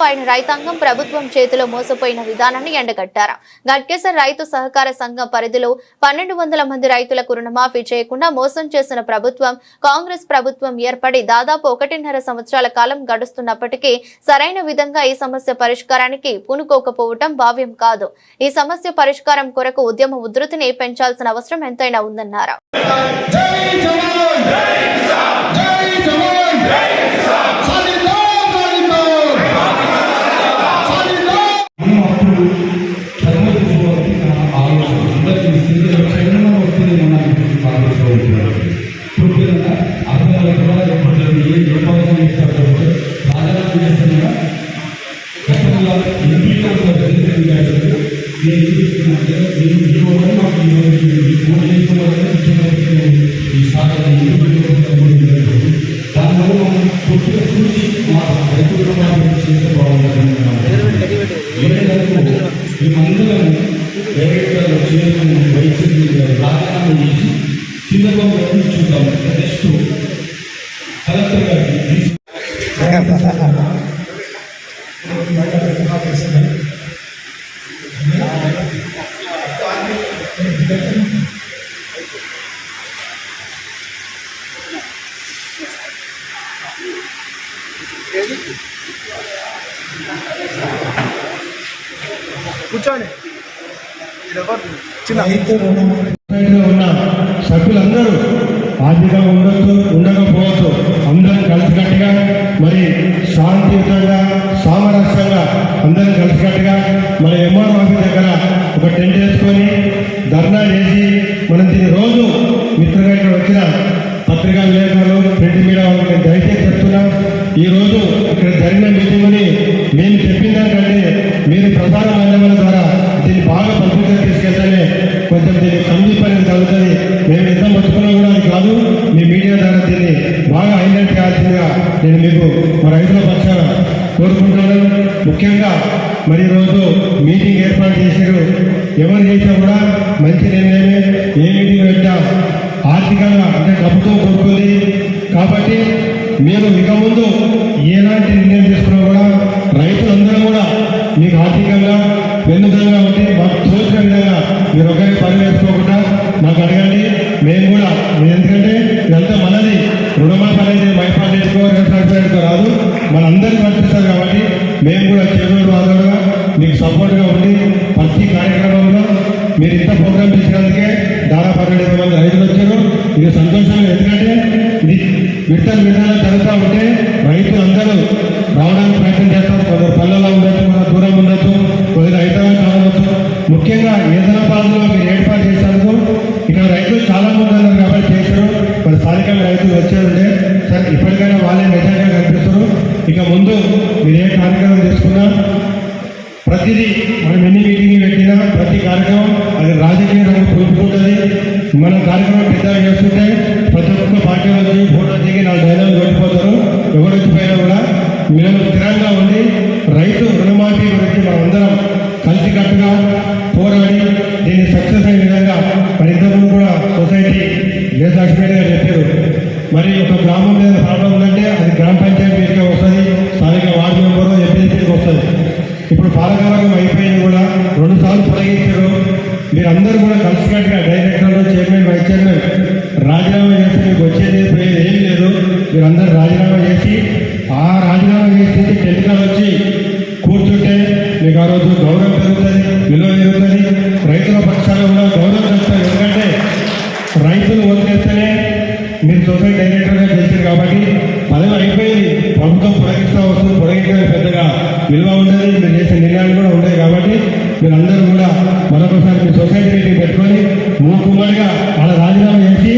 పైన రైతాంగం ప్రభుత్వం చేతిలో మోసపోయిన విధానాన్ని ఎండగట్టారు. గట్కేసర్ రైతు సహకార సంఘం పరిధిలో పన్నెండు వందల మంది రైతులకు రుణమాఫీ చేయకుండా మోసం చేసిన ప్రభుత్వం కాంగ్రెస్ ప్రభుత్వం ఏర్పడి దాదాపు ఒకటిన్నర సంవత్సరాల కాలం గడుస్తున్నప్పటికీ సరైన విధంగా ఈ సమస్య పరిష్కారానికి పూనుకోకపోవటం భావ్యం కాదు. ఈ సమస్య పరిష్కారం కొరకు ఉద్యమ ఉధృతిని పెంచాల్సిన అవసరం ఎంతైనా ఉందన్నారు. జై జవాన్! జై కిసాన్! జై జవాన్! జై కిసాన్! కూర్చోండి. చిన్న. ఉన్న సభ్యులందరూ ఆర్థికంగా ఉండొచ్చు ఉండకపోవచ్చు అందరం కలిసికట్టుగా మరి శాంతియుతంగా సామరస్యంగా అందరం కలిసికట్టుగా మరి జరిగిన మీటింగ్ని మేము చెప్పిన దానికంటే మీరు ప్రధాన మాధ్యమాల ద్వారా దీన్ని బాగా పబ్లిక్గా తీసుకెళ్తేనే కొంచెం దీన్ని కందింపు అనేది కలుగుతుంది మేము ఎంత మొత్తుకున్నా కూడా అది కాదు. మీ మీడియా ద్వారా దీన్ని బాగా హైలైట్ చేయాల్సిందిగా నేను మీకు మా రైతుల పక్షాన కోరుకుంటున్నాను. ముఖ్యంగా మరి ఈరోజు మీటింగ్ ఏర్పాటు చేశారు. ఎవరు చేసినా కూడా మీకు ఆర్థికంగా వెన్నుదలుగా ఉంటే మాకు తోచిన విధంగా మీరు ఒకరి పని వేసుకోకుండా మాకు అడగండి. మేము కూడా ఎందుకంటే ఇదంతా మనది. రుణమాఫీ అనేది మైపాల్ నేర్చుకో రాదు మనందరికీ వర్తిస్తారు కాబట్టి మేము కూడా చేదోడు వాదోడుగా మీకు సపోర్ట్గా ఉండి ప్రతి ప్రతిదీ మనం ఎన్ని మీటింగ్ పెట్టినా ప్రతి కార్యక్రమం అది రాజకీయ రంగం పులుపుకుంటుంది మనం కార్యక్రమం పెద్దగా చేస్తుంటే పాలకవర్గం అయిపోయింది కూడా. రెండుసార్లు సార్లు మీరందరూ కూడా కలిసికట్టుగా డైరెక్టర్లు చైర్మన్ వైస్ చైర్మన్ రాజీనామా చేస్తే మీకు వచ్చేది పోయేది ఏం లేదు. మీరందరూ రాజీనామా చేసి ఆ రాజీనామా చేసి టెలికాల్ వచ్చి కూర్చుంటే మీకు ఆ రోజు గౌరవం పెరుగుతుంది విలువ పెరుగుతుంది. రైతుల పక్షాలు కూడా గౌరవం పెరుగుతుంది. ఎందుకంటే రైతులు వదిలేస్తేనే మీరు సొసైటీ మీరందరూ కూడా మరొకసారి మీ సొసైటీ మీటింగ్ పెట్టుకొని మూకుమ్మడిగా వాళ్ళ రాజీనామా చేసి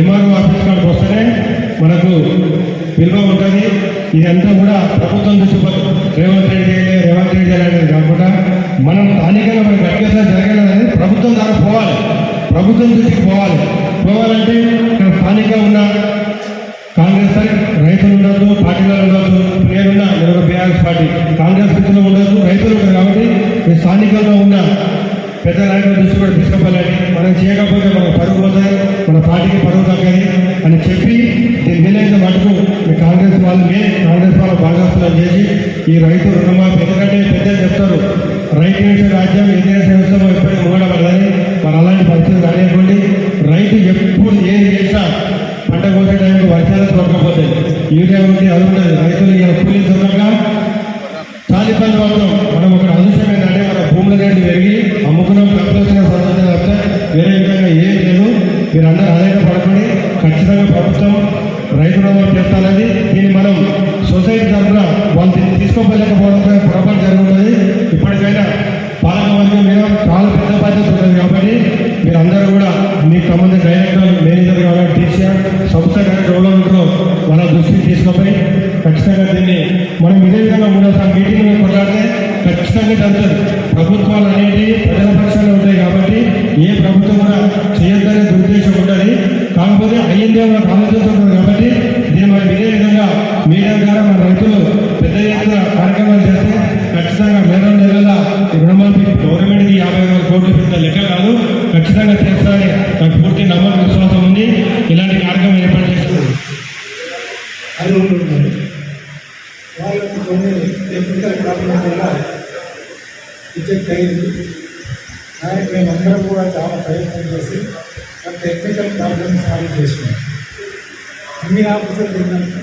ఎంఆర్ఓ ఆఫీస్ కాడికి వస్తేనే మనకు విలువ ఉంటుంది. ఇదంతా కూడా ప్రభుత్వం దృష్టి రేవంత్ రెడ్డి చేయాలి రేవంత్ రెడ్డి చేయాలి అనేది కాకుండా మనం స్థానికంగా మనకి అభ్యర్థన జరగాలనేది ప్రభుత్వం ద్వారా పోవాలి. ప్రభుత్వం దృష్టికి పోవాలి. పోవాలంటే స్థానికంగా ఉన్న మనం చేయకపోతే మన పరుగు పోతారు మన పార్టీకి పరుగు తగ్గది అని చెప్పి దీని వీలైన మటుకు మీ కాంగ్రెస్ వాళ్ళు కాంగ్రెస్ వాళ్ళ భాగస్వామ్యం చేసి ఈ రైతు రుణమాఫీ ఎందుకంటే పెద్దలు చెప్తారు రైతు దేశ రాజ్యం ఏ సంవత్సరం వ్యవస్థలో ఎప్పటికీ మూడబడదని మరి అలాంటి పరిస్థితి రానివ్వండి. రైతు ఎప్పుడు ఏం చేసినా పంట కోసే టైంకి వర్షాలు దొరకపోతాయి యూరియా ఉంటే అది ఉండదు. రైతులు ఇలా కూలీ దొరకక చాలా ఇబ్బంది పడతాం కార్యక్రమం రుణాలు చేస్తానని దీన్ని మనం సొసైటీ తరఫున వాళ్ళు దీన్ని పొరపాటు జరుగుతుంది ఇప్పటికైనా పాలక వర్గం మీద చాలా పెద్ద బాధ్యత ఉంటుంది కాబట్టి మీరు అందరూ కూడా మీకు సంబంధించిన డైరెక్టర్ మేనేజర్ కావాలి టీసీఆర్ సంస్థ డైరెక్టర్ మన వాళ్ళ దృష్టికి తీసుకుపోయి ఖచ్చితంగా దీన్ని మనం ఇదే విధంగా మూడోసారి మీటింగ్ మీద కొట్లాడితే ఖచ్చితంగా జరుగుతుంది. ప్రభుత్వాలు అనేవి ప్రజల పక్షాలు ఉంటాయి కాబట్టి ఏ ప్రభుత్వం కూడా చేయొద్దనే దురుద్దేశం ఉంటుంది కాకపోతే అయ్యిందే మనకు ఆలోచన ఉంటుంది కాబట్టి మీడియా ద్వారా మన రైతులు పెద్ద ఎత్తున కార్యక్రమాలు చేస్తే ఖచ్చితంగా మేడం నెలల రుణమాఫీ గవర్నమెంట్కి యాభై వేల కోట్లు పెద్ద లెక్క కాదు. ఖచ్చితంగా చేస్తారని నాకు పూర్తి నమ్మకం విశ్వాసం ఉంది. ఇలాంటి కార్యక్రమం ఏర్పాటు చేస్తుంది కొన్ని టెక్నికల్ ప్రాబ్లం వల్ల రిజెక్ట్ అయింది కానీ మేమందరం కూడా చాలా ప్రయత్నం చేసి టెక్నికల్ ప్రాబ్లమ్స్ సాల్వ్ చేసినాం. అన్ని ఆఫీసర్లు ఏంటంటే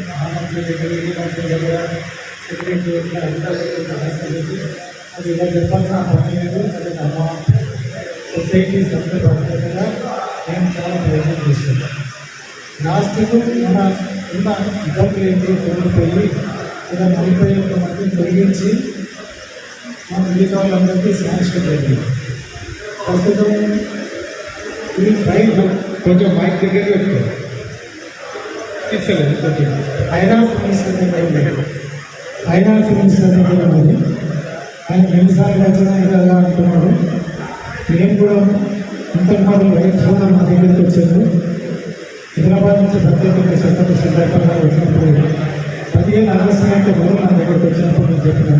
ఉన్నాం ఆ మంత్రి దగ్గర ఈ మంత్రి దగ్గర సెక్రటరీ దగ్గర అందరి సమస్య చేసి అది ఇలా చెప్పాల్సిన పని లేదు అది మా సొసైటీ సభ్యుల బాధ్యతగా మేము చాలా ప్రయత్నం చేస్తున్నాం లాస్ట్కు మన ఉన్న ఇబ్బందులు ఏంటి తొలగిపోయి ఇలా నలభై ఒక్క మందిని తొలగించి మన మిగతా వాళ్ళందరికీ శాంక్షన్ అయింది ప్రస్తుతం ఈ ఫైల్ కొంచెం మైక్ దగ్గర పెట్టుకో తీసుకెళ్ళండి కొంచెం ఫైనాన్స్ మినిస్టర్ దగ్గర ఉంది ఆయన ఎన్నిసార్లు వచ్చినా ఇలా అంటున్నాడు. నేను కూడా ఇంతకుముందు రైతు సోదరు మా దగ్గరికి వచ్చాను హైదరాబాద్ నుంచి ప్రత్యేకంగా సెంటర్ సందర్భంగా వచ్చినప్పుడు పదిహేను ఆగస్టు అంటే మొదలు నా దగ్గరికి వచ్చినప్పుడు నేను చెప్పిన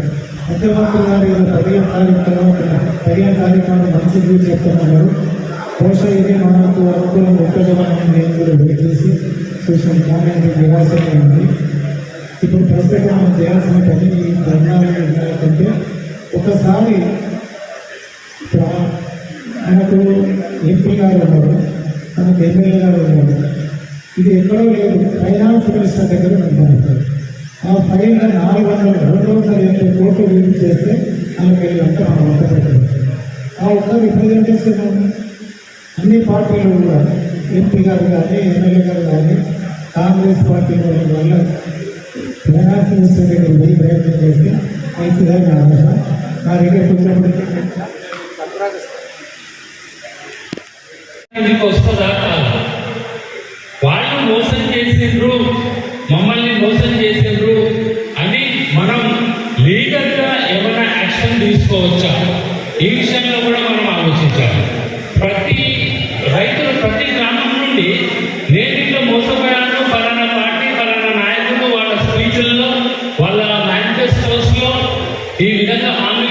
ముఖ్యమంత్రి గారు పదిహేను తారీఖు తర్వాత పదిహేను తారీఖు నాడు మంచి గురించి చెప్తున్నారు బహుశా ఇది మనకు అనుకూలం ఉంటుందని నేను కూడా వెయిట్ చేసి చూసాను కానీ అది ఉంది. ఇప్పుడు ప్రస్తుతం మనం చేయాల్సిన పని ఈ ధర్నాలు ఏంటంటే ఒకసారి ఇప్పుడు ఆయనకు ఎంపీ గారు ఉన్నారు మనకు ఎమ్మెల్యే గారు ఉన్నారు. ఇది ఎక్కడో లేదు ఫైనాన్స్ మినిస్టర్ దగ్గర ఉంటారు ఆ ఫైల్ నాలుగు వందల రెండు వందల ఎనభై కోట్లు రిలీజ్ చేస్తే ఆయనకి వెళ్ళి అంతా మనం ఒక్క పెట్టారు ఆ ఒక్క రిప్రజెంటేషన్ అన్ని పార్టీలు కూడా ఎంపీ గారు కానీ ఎమ్మెల్యే గారు కానీ కాంగ్రెస్ పార్టీ వాళ్ళ వల్ల ఫైనాన్స్ మినిస్టర్ దగ్గర పోయి ప్రయత్నం చేస్తే మంచిదని నా ఆశ నా దగ్గరికి వచ్చినప్పటికీ మీకు వస్తుందా కాదు? వాళ్ళు మోసం చేసిండ్రు. ఈ విధంగా హామీలు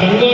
la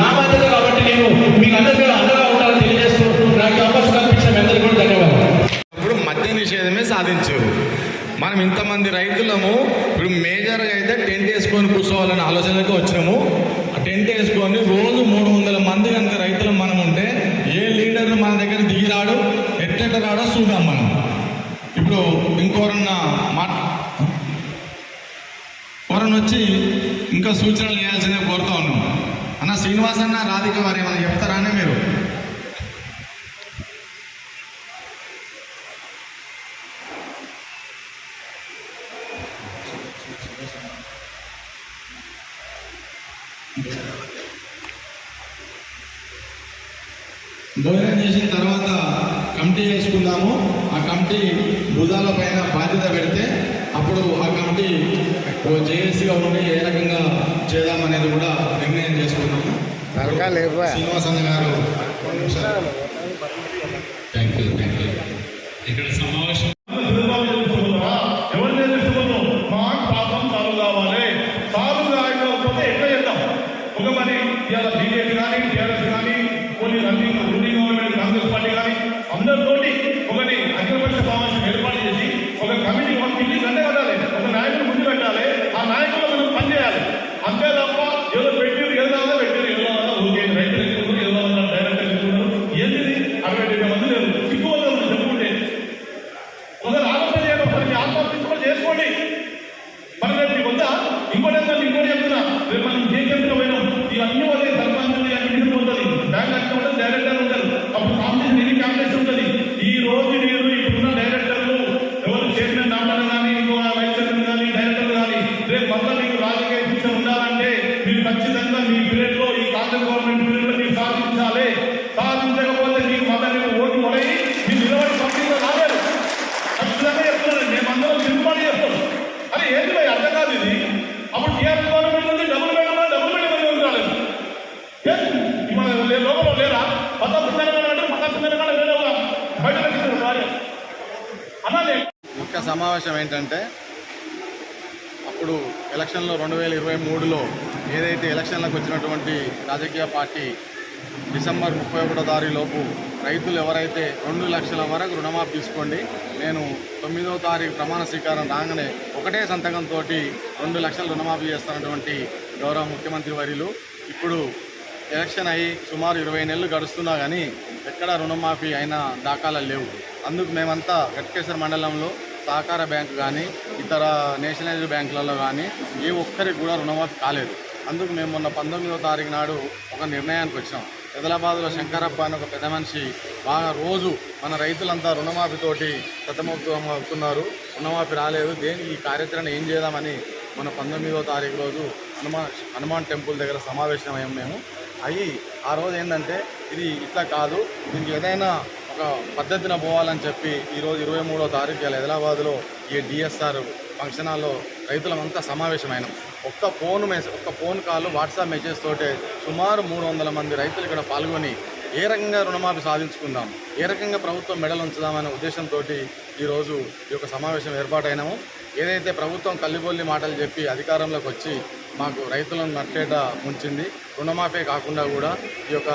నా బాధ్యత కాబట్టి నేను మీకు అందరికీ అండగా ఉంటానని తెలియజేస్తూ నాకు అవకాశం కల్పించిన మీ అందరికీ కూడా ధన్యవాదాలు. ఇప్పుడు మద్య నిషేధమే సాధించారు. మనం ఇంతమంది రైతులము ఇప్పుడు మేజర్గా అయితే టెంట్ వేసుకొని కూర్చోవాలనే ఆలోచనలకు వచ్చినాము. ఆ టెంట్ వేసుకొని రోజు మూడు వందల మంది కనుక రైతులు మనం ఉంటే ఏ లీడర్ మన దగ్గర దిగి ఎట్లెట్ట రాడో చూద్దాం మనం. ఇప్పుడు ఇంకోరన్నా మాట ఎవరన్నా వచ్చి ఇంకా సూచనలు చేయాల్సిందే కోరుతా ఉన్నాం. అన్న శ్రీనివాస్ అన్న రాధిక వారు ఏమైనా చెప్తారా అని మీరు? భోజనం చేసిన తర్వాత కమిటీ చేసుకుందాము ఆ కమిటీ భుజాల పైన బాధ్యత పెడితే అప్పుడు ఆ కమిటీ జేఏసీగా ఉండి ఏ రకంగా చేద్దామనేది కూడా శ్రీనివాస్ అన్న గారు. థ్యాంక్ యూ థ్యాంక్ యూ ఇక్కడ సమావేశం టీఆర్ఎస్ గవర్నమెంట్ డబ్బులు డబ్బులు మన లోపల లేరా తెలంగాణ అంటే తెలంగాణ బయట పెట్టించారు భార్య ముఖ్య సమావేశం ఏంటంటే అప్పుడు ఎలక్షన్లో రెండు వేల ఇరవై మూడులో ఏదైతే ఎలక్షన్లకు వచ్చినటువంటి రాజకీయ పార్టీ డిసెంబర్ ముప్పై ఒకటో తారీఖులోపు రైతులు ఎవరైతే రెండు లక్షల వరకు రుణమాఫీ తీసుకోండి నేను తొమ్మిదో తారీఖు ప్రమాణ స్వీకారం రాగానే ఒకటే సంతకంతో రెండు లక్షల రుణమాఫీ చేస్తున్నటువంటి గౌరవ ముఖ్యమంత్రి వర్యులు. ఇప్పుడు ఎలక్షన్ అయ్యి సుమారు ఇరవై నెలలు గడుస్తున్నా కానీ ఎక్కడ రుణమాఫీ అయిన దాఖలా లేవు. అందుకు మేమంతా గట్కేశ్వర మండలంలో సహకార బ్యాంకు కానీ ఇతర నేషనలైజ్డ్ బ్యాంకులలో కానీ ఏ ఒక్కరికి కూడా రుణమాఫీ కాలేదు. అందుకు మేము మొన్న పంతొమ్మిదవ తారీఖు నాడు ఒక నిర్ణయానికి వచ్చాం హైదరాబాద్లో శంకరప్ప అని ఒక పెద్ద మనిషి బాగా రోజు మన రైతులంతా రుణమాఫీతోటి సతమతం అవుతున్నారు. రుణమాఫీ రాలేదు. దేనికి ఈ కార్యాచరణ ఏం చేద్దామని మన పంతొమ్మిదవ తారీఖు రోజు హనుమాన్ హనుమాన్ టెంపుల్ దగ్గర సమావేశమయ్యాం మేము. అయ్యి ఆ రోజు ఏంటంటే ఇది ఇట్లా కాదు. దీనికి ఏదైనా ఒక పద్ధతిన పోవాలని చెప్పి ఈరోజు ఇరవై మూడో తారీఖు ఇవాళ హైదరాబాద్లో ఈ డిఎస్ఆర్ ఫంక్షన్ హాల్లో రైతులమంతా సమావేశమైనాం. ఒక్క ఫోన్ మెసేజ్ ఒక్క ఫోన్ కాల్ వాట్సాప్ మెసేజ్ తోటే సుమారు మూడు వందల మంది రైతులు ఇక్కడ పాల్గొని ఏ రకంగా రుణమాఫీ సాధించుకుందాం ఏ రకంగా ప్రభుత్వం మెడలు ఉంచుదామనే ఉద్దేశంతో ఈరోజు ఈ యొక్క సమావేశం ఏర్పాటైనాము. ఏదైతే ప్రభుత్వం కల్లిబొల్లి మాటలు చెప్పి అధికారంలోకి వచ్చి మాకు రైతులను నట్టేట ఉంచింది రుణమాఫీ కాకుండా కూడా ఈ యొక్క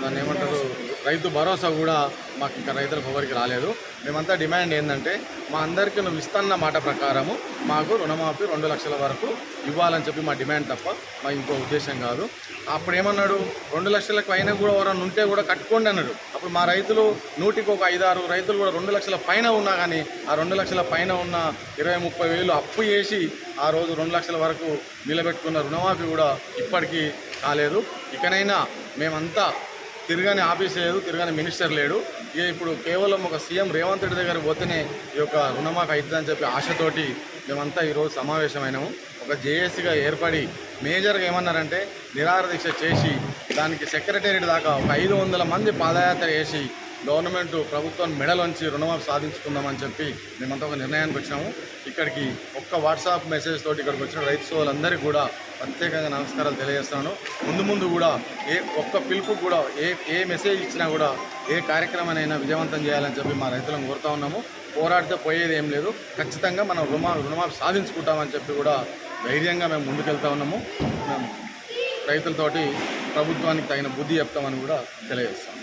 దాన్ని ఏమంటారు రైతు భరోసా కూడా మాకు ఇంకా రైతులకు ఎవరికి రాలేదు. మేమంతా డిమాండ్ ఏంటంటే మా అందరికీ నువ్వు ఇస్తాన్న మాట ప్రకారము మాకు రుణమాఫీ రెండు లక్షల వరకు ఇవ్వాలని చెప్పి మా డిమాండ్ తప్ప మా ఇంకో ఉద్దేశం కాదు. అప్పుడు ఏమన్నాడు? రెండు లక్షలకు అయినా కూడా ఎవరన్నా ఉంటే కూడా కట్టుకోండి అన్నాడు. అప్పుడు మా రైతులు నూటికి ఒక ఐదారు రైతులు కూడా రెండు లక్షల పైన ఉన్నా కానీ ఆ రెండు లక్షల పైన ఉన్న ఇరవై ముప్పై వేలు అప్పు చేసి ఆ రోజు రెండు లక్షల వరకు నిలబెట్టుకున్న రుణమాఫీ కూడా ఇప్పటికీ కాలేదు. ఇకనైనా మేమంతా తిరగని ఆఫీస్ లేదు తిరగని మినిస్టర్ లేడు. ఇక ఇప్పుడు కేవలం ఒక సీఎం రేవంత్ రెడ్డి దగ్గర పోతేనే ఈ యొక్క రుణమాఫీ అవుతుందని చెప్పి ఆశతోటి మేమంతా ఈరోజు సమావేశమైనాము. ఒక జేఏసీగా ఏర్పడి మేజర్గా ఏమన్నారంటే నిరాహార దీక్ష చేసి దానికి సెక్రటేరియట్ దాకా ఒక ఐదు వందల మంది పాదయాత్ర చేసి గవర్నమెంట్ ప్రభుత్వం మెడలోంచి రుణమాఫీ సాధించుకుందామని చెప్పి మేమంతా ఒక నిర్ణయానికి వచ్చినాము. ఇక్కడికి ఒక్క వాట్సాప్ మెసేజ్ తోటి ఇక్కడికి వచ్చిన రైతు సోదరులందరికీ కూడా ప్రత్యేకంగా నమస్కారాలు తెలియజేస్తాను ముందు ముందు కూడా ఏ ఒక్క పిలుపు కూడా ఏ ఏ మెసేజ్ ఇచ్చినా కూడా ఏ కార్యక్రమానైనా విజయవంతం చేయాలని చెప్పి మా రైతులను కోరుతా ఉన్నాము. పోరాడితే పోయేది ఏం లేదు. ఖచ్చితంగా మనం రుణమా రుణమాఫీ సాధించుకుంటామని చెప్పి కూడా ధైర్యంగా మేము ముందుకెళ్తా ఉన్నాము. మేము రైతులతోటి ప్రభుత్వానికి తగిన బుద్ధి చెప్తామని కూడా తెలియజేస్తాం